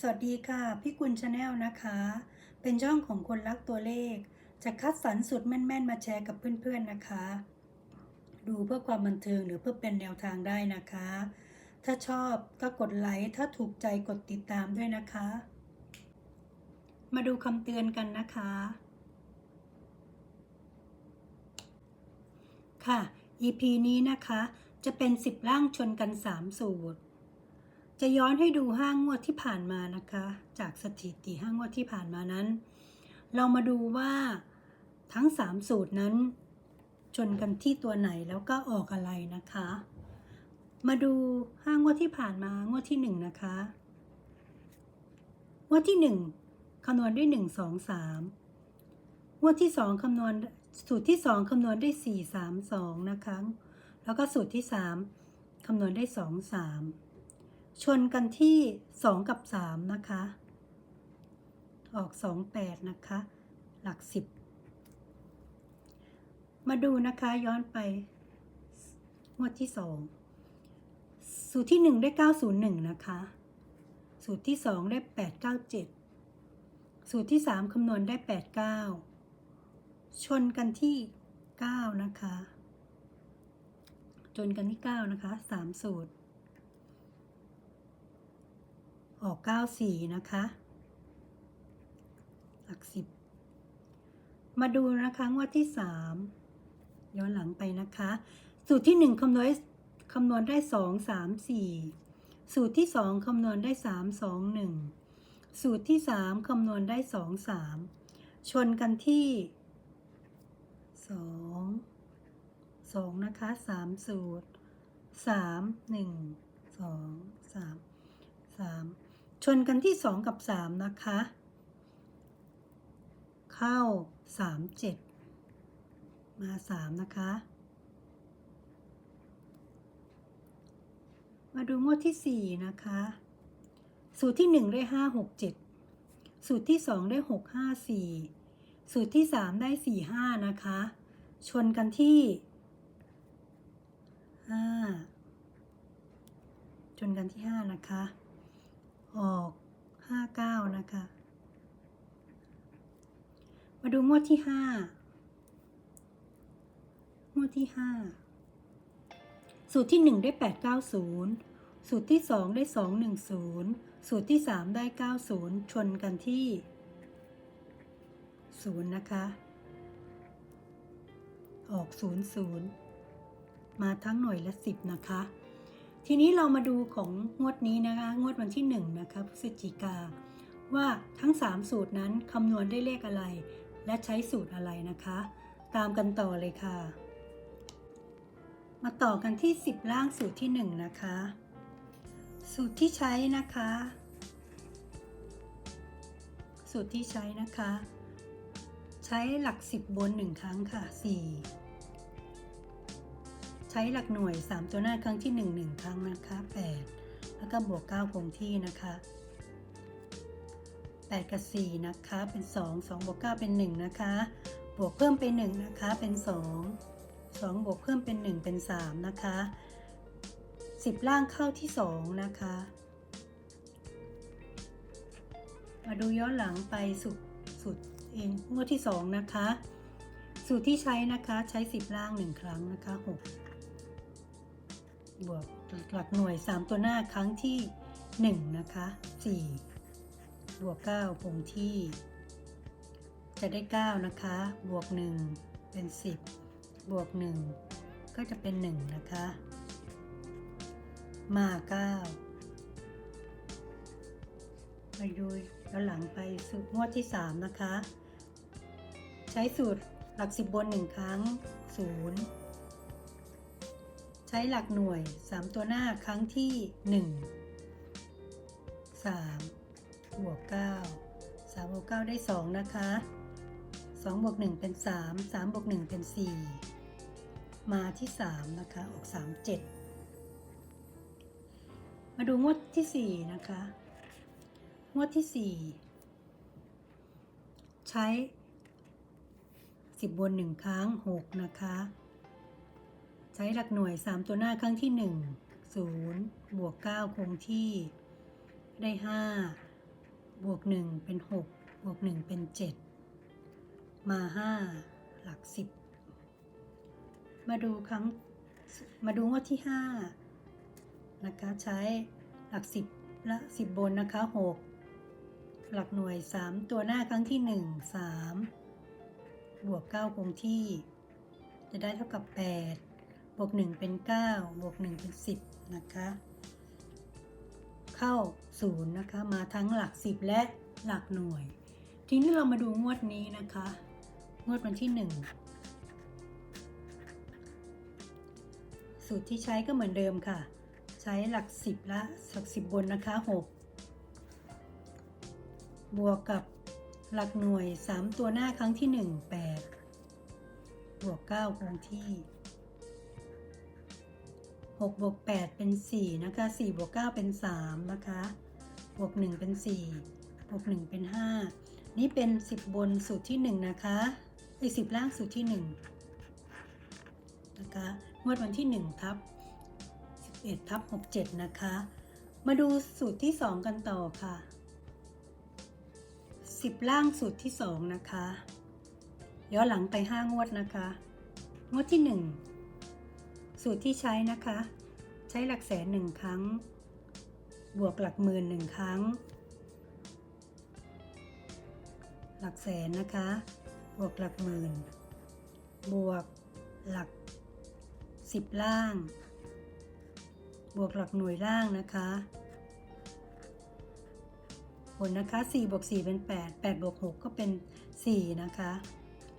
สวัสดีค่ะพี่กุลชาแนลนะคะ เป็นช่องของคนรักตัวเลข จะคัดสรรสุดแม่น ๆ มาแชร์กับเพื่อนๆนะคะ ดูเพื่อความบันเทิงหรือเพื่อเป็นแนวทางได้นะคะ ถ้าชอบก็กดไลค์ถ้าถูกใจกดติดตามด้วยนะคะ มาดูคำเตือนกันนะคะ ค่ะ EP นี้นะคะ จะเป็น 10ร่างชนกัน 3 สูตร จะย้อนให้ดูห้างวดที่ผ่านมานะคะ จากสถิติห้างวดที่ผ่านมานั้น เรามาดูว่าทั้ง 3 สูตรนั้น ชนกันที่ตัวไหนแล้วก็ออกอะไรนะคะ มาดูห้างวดที่ผ่านมางวดที่ 1 นะคะงวดที่ 1คำนวณด้วย 1 2 3งวดที่ 2คำนวณสูตรที่ 2คำนวณได้ 4 3 2 นะคะ แล้วก็สูตรที่ 3คำนวณได้ 2 3 ชนกันที่ 2 กับ 3 นะคะ ออก 2 8 นะคะ หลัก 10 มาดูนะคะย้อนไปงวดที่ 2 สูตรที่ 1 ได้ 901 นะคะ สูตรที่ 2 ได้ 897 สูตรที่ 3 คำนวณได้ 89 ชนกันที่ 9 นะคะ ชนกันที่ 9 นะคะ 3 สูตร ออก94นะคะ หลัก10มาดูนะคะงวดที่3ย้อนหลังไปนะคะ สูตรที่1คำนวณคำนวณได้2 3 4สูตรที่2คำนวณได้3 2 1สูตรที่3คำนวณได้2 3ชนกันที่2 2นะคะ3สูตร3 1 2 3 3 ชนกันที่ 2 กับ 3 นะคะ เข้า 3 7 มา 3 นะคะ มาดูงวดที่ 4 นะคะ สูตรที่ 1 ได้ 5 6 7 สูตรที่ 2 ได้ 6 5 4 สูตรที่ 3 ได้ 4 5 นะคะ ชนกันที่ 5 ชนกันที่ 5 นะคะ ออก59นะคะ มาดูงวดที่5งวดที่5สูตรที่1ได้890สูตรที่2ได้210สูตรที่3ได้90ชนกันที่0นะคะ ออก00มาทั้งหน่วยละ10นะคะ ทีนี้เรามาดูของงวดนี้นะคะ งวดวันที่1นะคะพฤศจิกา ว่าทั้ง 3 สูตรนั้นคำนวณได้เลขอะไร และใช้สูตรอะไรนะคะ ตามกันต่อเลยค่ะ มาต่อกันที่ 10 ล่างสูตรที่ 1 นะคะ สูตรที่ใช้นะคะ สูตรที่ใช้นะคะ ใช้หลัก 10 บน 1 ครั้งค่ะ 4 ช้หลักหน่วย 3 ตัวหน้าครั้งที่ 1 1 ครั้งนะคะ8แล้วก็บวก 9 คงที่นะคะ8กับ4นะคะเป็น 2 2บวก9เป็น 1 นะคะ บวกเพิ่มเป็น1นะคะเป็น 2 2 บวกเพิ่มเป็น 1 เป็น 3 นะคะ 10 ล่างเข้าที่ 2 นะคะ มาดูย้อนหลังไปสุดสุดเองงวดที่ 2 นะคะ สูตรที่ใช้นะคะใช้ 10 ล่าง 1 ครั้งนะคะ 6 บวกหลักหน่วย 3 ตัวหน้าครั้งที่ 1 นะคะ 4 บวก 9 คงที่ จะได้ 9 นะคะ บวก 1 เป็น 10 บวก 1 ก็จะเป็น 1 นะคะ มา9ไปดูแล้วหลังไปสูตรงวดที่ 3 นะคะ ใช้สูตรหลัก 10 บน 1 ครั้ง 0 ใช้หลักหน่วย 3 ตัวหน้าครั้งที่ 1 3 บวก 9 3 บวก 9 ได้ 2 นะคะ 2 บวก 1 เป็น 3 3 บวก 1 เป็น 4 มาที่ 3 นะคะ ออก 3 7 มาดูงวดที่ 4 นะคะ งวดที่ 4 ใช้ 10บน1ครั้ง 6 นะคะ ใช้หลักหน่วย 3 ตัวหน้าครั้งที่ 1 0 บวก 9 คงที่ ได้ 5 บวกหนึ่งเป็นหกบวกหนึ่งเป็นเจ็ดมาห้าหลักสิบมาดูครั้ง มาดูงวดที่ห้านะคะ ใช้หลักสิบและสิบบนนะคะหกหลักหน่วยสามตัวหน้าครั้งที่หนึ่งสามบวกเก้าคงที่ จะได้เท่ากับแปด บวกหนึ่งเป็นเก้าบวกหนึ่งเป็นสิบนะคะ เข้าศูนย์นะคะ มาทั้งหลักสิบและหลักหน่วย ทีนี้เรามาดูงวดนี้นะคะ งวดวันที่หนึ่งสูตรที่ใช้ก็เหมือนเดิมค่ะ ใช้หลักสิบละหลักสิบบนนะคะหกบวกกับหลักหน่วย 3 ตัวหน้าครั้งที่ 1 8 บวก 9คงที่ 6บวก8เป็น4นะคะ4บวก9เป็น3นะคะบวก1เป็น4บวก1เป็น 5 นี่เป็น 10 บนสูตรที่ 1 นะคะไอ้10 ล่างสูตรที่1นะคะงวดวันที่1ทับ11ทับ67 นะคะ มาดูสูตรที่ 2 กันต่อค่ะ 10 ล่างสูตรที่ 2 นะคะย้อนหลังไป 5 งวดนะคะ งวดที่ 1 สูตรที่ใช้นะคะ ใช้หลักแสนหนึ่งครั้ง บวกหลักหมื่นหนึ่งครั้ง หลักแสนนะคะ บวกหลักหมื่น บวกหลักสิบล่าง บวกหลักหน่วยล่างนะคะผลนะคะ4บวก4เป็น 8 8บวก6ก็เป็น 4 นะคะ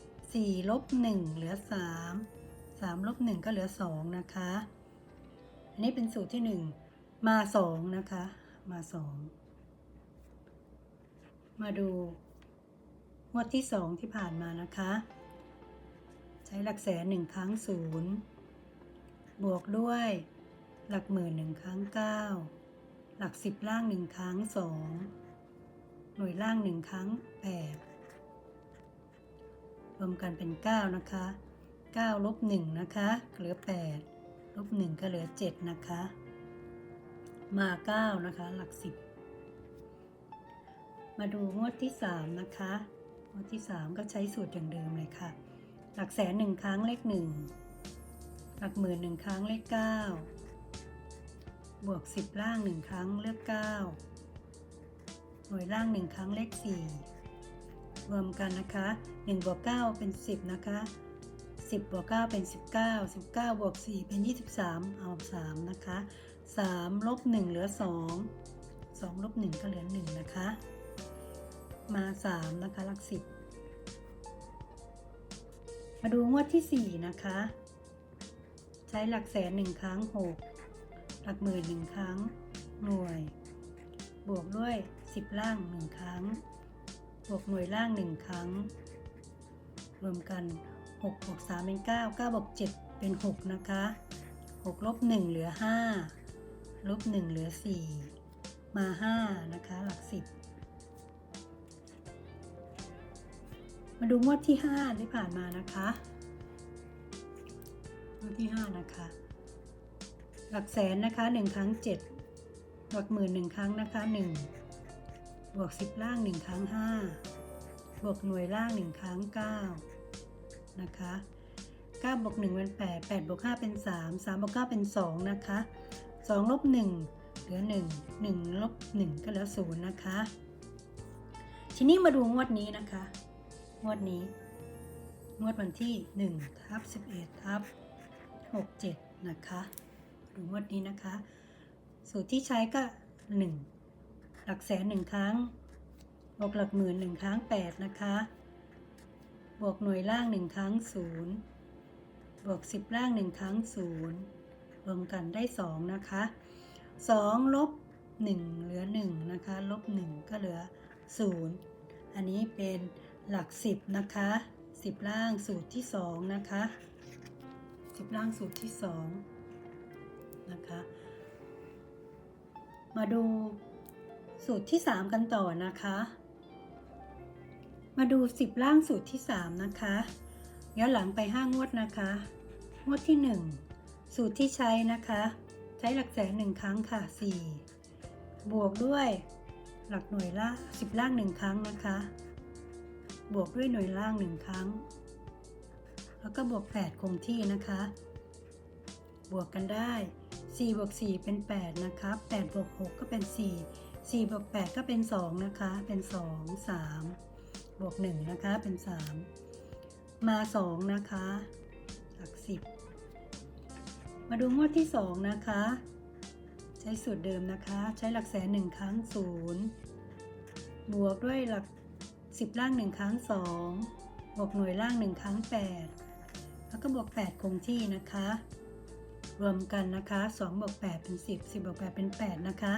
4 ลบ 1 เหลือ 3 3ลบ1ก็เหลือ 2 นะคะ อันนี้เป็นสูตรที่ 1 มา 2 นะคะ มา 2 มาดูงวดที่ 2 ที่ผ่านมานะคะ ใช้หลักแสน 1 ครั้ง 0 บวกด้วยหลักหมื่น1ครั้ง 9 หลัก10ล่าง1ครั้ง 2 หน่วยล่าง1ครั้ง 8 รวมกันเป็น 9 นะคะ 9ลบ1นะคะเหลือ 8 ลบ 1 ก็เหลือ 7 นะคะ มา 9 นะคะ หลัก 10 มาดูงวดที่ 3 นะคะงวดที่ 3 ก็ใช้สูตรอย่างเดิมเลยค่ะ หลักแสน 1 ครั้งเลข 1 หลักหมื่น 1 ครั้งเลข 9 บวก 10 ล่าง 1 ครั้งเลือก9หน่วยล่าง 1 ครั้งเลข 4 รวมกันนะคะ 1 บวก 9 เป็น 10 นะคะ 10บวก9เป็น 19 19บวก4เป็น 23 เอา 3 นะคะ 3 ลบ 1 เหลือ 2 2 ลบ 1 ก็เหลือ 1 นะคะ มา 3 นะคะหลัก10 มาดูงวดที่ 4 นะคะ ใช้หลักแสน 1 ครั้ง 6 หลักหมื่น 1 ครั้ง หน่วย บวกด้วย 10 ล่าง 1 ครั้ง บวกหน่วยล่าง 1 ครั้ง รวมกัน 6บวก3เป็น 9 9บวก7เป็น 6 นะคะ 6 ลบ 1 เหลือ 5 ลบ 1 เหลือ 4 มา 5 นะคะ หลัก 10 มาดูงวดที่ 5 ที่ผ่านมานะคะงวดที่ 5 นะคะ หลักแสนนะคะ 1 ครั้ง 7 หลักหมื่น 1 ครั้งนะคะ 1 บวก 10 ล่าง 1 ครั้ง 5 บวกหน่วยล่าง 1 ครั้ง 9 นะคะ9บวก1เป็น8 8บวก5เป็น 3 3บวก9เป็น 2 นะคะ2ลบ1เหลือ 1 1ลบ1ก็เหลือ0นะคะ ทีนี้มาดูงวดนี้นะคะ งวดนี้ งวดวันที่1ทับ11ทับ67 นะคะดูงวดนี้นะคะ สูตรที่ใช้ก็ 1 หลักแสน 1 ครั้งบวกหลักหมื่น 1 ครั้ง 8 นะคะ บวกหน่วยล่าง1ครั้ง0บวก10ล่าง1ครั้ง0รวมกันได้2นะคะ2ลบ1เหลือ1นะคะ ลบ1ก็เหลือ0อันนี้เป็นหลัก10นะคะ10ล่างสูตรที่2นะคะ10ล่างสูตรที่2นะคะมาดูสูตรที่ 3 กันต่อนะคะ มาดู 10 ล่างสูตรที่ 3 นะคะย้อนหลังไป 5 งวดนะคะ งวดที่ 1 สูตรที่ใช้นะคะ ใช้หลักแสน1ครั้งค่ะ 4 บวกด้วยหลักหน่วยละสิบล่างหนึ่งครั้งนะคะ บวกด้วยหน่วยล่างหนึ่งครั้ง แล้วก็บวก 8 คงที่นะคะ บวกกันได้ 4 บวก 4 เป็น 8 นะคะ 8 บวก 6 ก็เป็น 4 4 บวก 8 ก็เป็น 2 นะคะ เป็น 2 3 บวก1นะคะเป็น 3 มา 2 นะคะหลัก 10 มาดูงวดที่ 2 นะคะ ใช้สูตรเดิมนะคะ ใช้หลักแสนหนึ่งครั้ง 0 บวกด้วยหลัก 10 ล่าง 1 ครั้ง 2 บวกหน่วยล่าง 1 ครั้ง 8 แล้วก็บวก 8 คงที่นะคะ รวมกันนะคะ2บวก8เป็น 10 10บวก8เป็น 8 นะคะ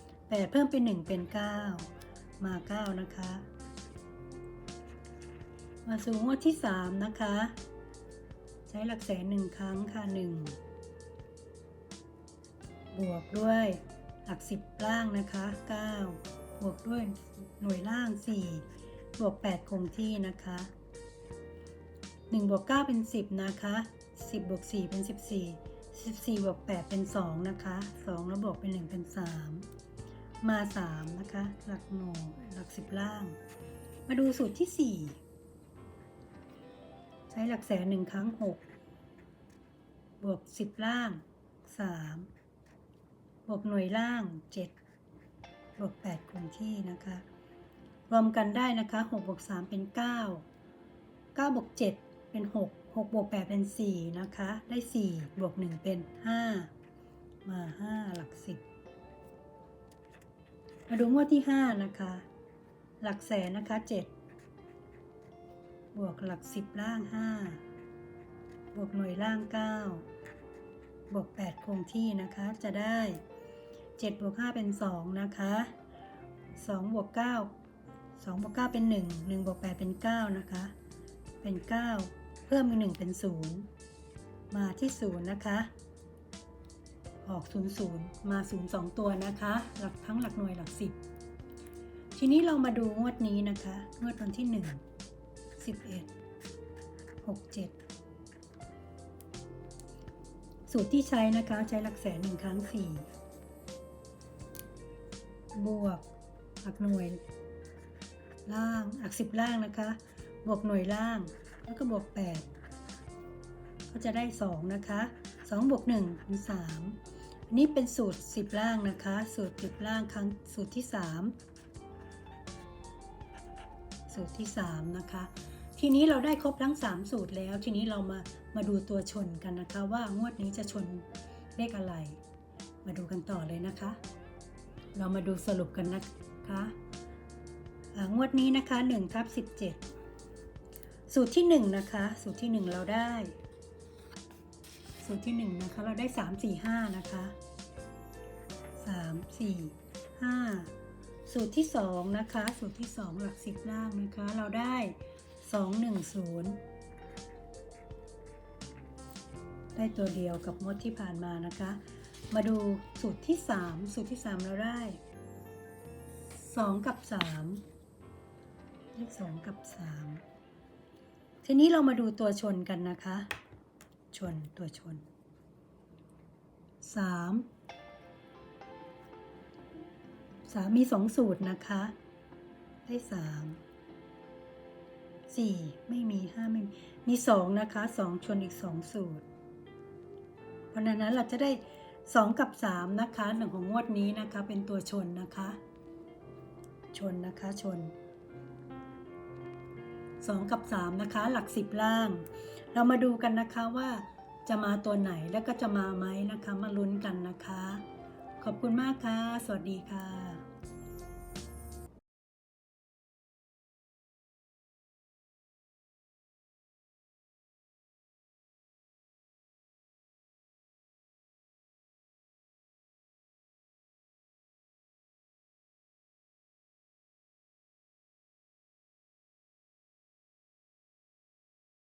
8 เพิ่มเป็น 1 เป็น 9 มา 9 นะคะ มาสู่งวดที่ 3 นะคะ ใช้หลักแสนหนึ่งครั้งค่ะ 1 บวกด้วยหลัก 10 ล่างนะคะ 9 บวกด้วยหน่วยล่าง 4 บวก 8 คงที่นะคะ 1 บวก 9 เป็น 10 นะคะ 10 บวก 4 เป็น 14 14 บวก 8 เป็น 2 นะคะ 2 แล้วบวกเป็น 1 เป็น 3 มา 3 นะคะ หลักหน่วยหลัก 10 ล่าง มาดูสูตรที่ 4 ใช้หลักแสนหนึ่งครั้ง6บวก10ล่าง3บวกหน่วยล่าง7บวก8คงที่นะคะ รวมกันได้นะคะ6บวก3เป็น9 9บวก7เป็น6 6บวก8เป็น4นะคะ ได้4บวก1เป็น5มา5หลัก10มาดูงวดที่5นะคะ หลักแสนนะคะ7 บวกหลัก10ล่าง5บวกหน่วยล่าง9บวก8คงที่นะคะจะได้7บวก5เป็น2นะคะ2บวก9 2บวก9เป็น1 1บวก8เป็น9นะคะ เป็น9เพิ่มอีก1เป็น0มาที่0นะคะออก 0 0 มา 0 2 ตัวนะคะ หลักทั้งหลักหน่วยหลัก 10 ทีนี้เรามาดูงวดนี้นะคะ งวดวันที่ 1 11 67สูตรที่ใช้นะคะใช้หลักแสนหนึ่งครั้ง4บวกหลักหน่วยล่างหลักสิบล่างนะคะ บวกหน่วยล่าง แล้วก็บวก8ก็จะได้2นะคะ2บวก1เป็น3อันนี้เป็นสูตร10ล่างนะคะ สูตร10ล่างครั้งสูตรที่3สูตรที่3นะคะ ทีนี้เราได้ครบทั้ง 3 สูตรแล้ว ทีนี้เรามามาดูตัวชนกันนะคะ ว่างวดนี้จะชนเลขอะไร มาดูกันต่อเลยนะคะ เรามาดูสรุปกันนะคะงวดนี้นะคะ1ทับ17 สูตรที่ 1 นะคะ สูตรที่ 1 เราได้ สูตรที่ 1 นะคะ เราได้ 3 4 5 นะคะ 3 4 5 สูตรที่ 2 นะคะ สูตรที่ 2 หลัก10ล่างนะคะ เราได้ 2 1 0 ได้ตัวเดียวกับงวดที่ผ่านมานะคะ มาดูสูตรที่ 3 สูตรที่ 3 เราได้ 2 กับ 3 เลข 2 กับ 3 ทีนี้เรามาดูตัวชนกันนะคะ ชนตัวชน 3 3 มี 2 สูตรนะคะ ได้ 3 4ไม่มี5ไม่มีมี2นะคะ2ชนอีก2สูตร เพราะนั้นเราจะได้2กับ3นะคะหนึ่งของงวดนี้นะคะเป็นตัวชนนะคะ ชนนะคะชน2กับ3นะคะ หลัก10ล่าง เรามาดูกันนะคะว่าจะมาตัวไหนแล้วก็จะมาไหมนะคะ มาลุ้นกันนะคะ ขอบคุณมากค่ะ สวัสดีค่ะ